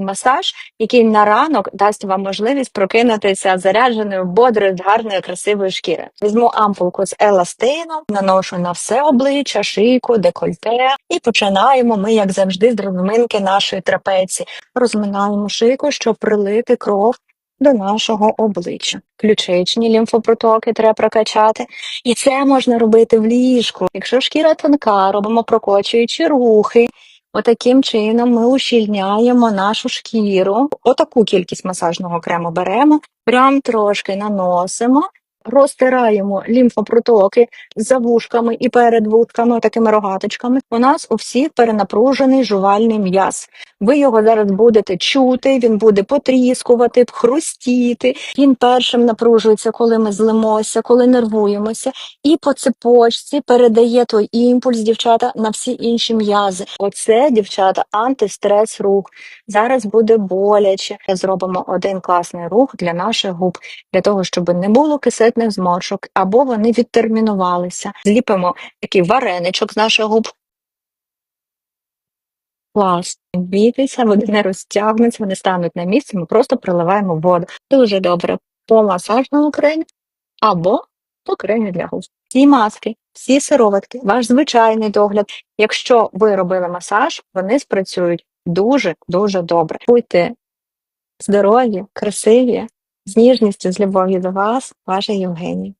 Масаж, який на ранок дасть вам можливість прокинутися зарядженою, бодрою, гарною, красивою шкіри. Візьму ампулку з еластином, наношу на все обличчя, шийку, декольте, і починаємо ми, як завжди, з розминки нашої трапеції. Розминаємо шийку, щоб прилити кров до нашого обличчя. Ключичні лімфопротоки треба прокачати. І це можна робити в ліжку. Якщо шкіра тонка, робимо прокочуючі рухи. Отаким чином ми ущільняємо нашу шкіру. Отаку кількість масажного крему беремо, прям трошки наносимо, розтираємо лімфопротоки за вушками і перед вушками, такими рогаточками. У нас у всіх перенапружений жувальний м'яз. Ви його зараз будете чути, він буде потріскувати, хрустіти. Він першим напружується, коли ми злимося, коли нервуємося, і по цепочці передає той імпульс, дівчата, на всі інші м'язи. Оце, дівчата, антистрес рук. Зараз буде боляче. Зробимо один класний рух для наших губ, для того, щоб не було кисетних зморшок, або вони відтермінувалися. Зліпимо такий вареничок з наших губ. Клас. Бійтеся, вони не розтягнуться, вони стануть на місці, ми просто приливаємо воду. Дуже добре по масажному кремі або по кремі для губ. Всі маски, всі сироватки, ваш звичайний догляд. Якщо ви робили масаж, вони спрацюють дуже дуже добре. Будьте здорові, красиві, з ніжністю, з любов'ю до вас, ваша Євгенія.